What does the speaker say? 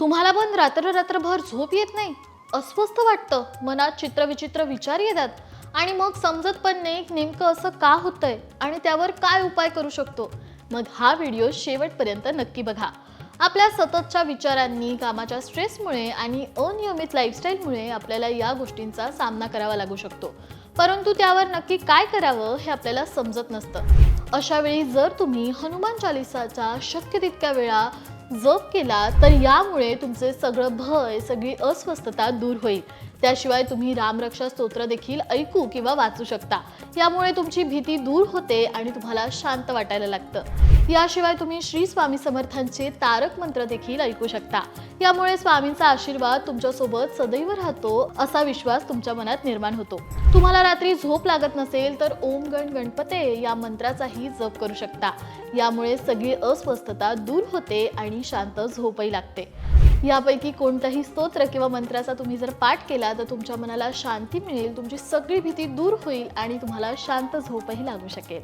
तुम्हाला पण रात्र रात्रभर झोप येत नाही? अस्वस्थ वाटतं. मनात चित्रविचित्र विचार येतात. आणि मग समजत पण नाही नेमकं असं का होतंय आणि त्यावर काय उपाय करू शकतो. मग हा व्हिडिओ शेवटपर्यंत नक्की बघा. आपल्या सततच्या विचारांनी कामाच्या स्ट्रेसमुळे आणि अनियमित लाईफस्टाईलमुळे आपल्याला या गोष्टींचा सामना करावा लागू शकतो. परंतु त्यावर नक्की काय करावं हे आपल्याला समजत नसतं. अशावेळी जर तुम्ही हनुमान चालिसाचा शक्य तितक्या वेळा जप केला तर यामुळे तुमचे सगळं भय सगळी अस्वस्थता दूर होईल. त्याशिवाय तुम्ही रामरक्षा स्तोत्र देखील ऐकू किंवा वाचू शकता. यामुळे तुमची भीती दूर होते आणि तुम्हाला शांत वाटायला लागतं. याशिवाय तुम्ही श्री स्वामी समर्थांचे तारक मंत्र देखील ऐकू शकता. यामुळे स्वामींचा आशीर्वाद तुमच्यासोबत सदैव राहतो असा विश्वास तुमच्या मनात निर्माण होतो. तुम्हाला रात्री झोप लागत नसेल तर ओम गण गणपते या मंत्राचाही जप करू शकता. यामुळे सगळी अस्वस्थता दूर होते आणि शांत झोपही लागते. यापैकी कोणताही स्तोत्र किंवा मंत्राचा तुम्ही जर पाठ केला तर तुमच्या मनाला शांती मिळेल तुमची सगळी भीती दूर होईल आणि तुम्हाला शांत झोपही लागू शकेल.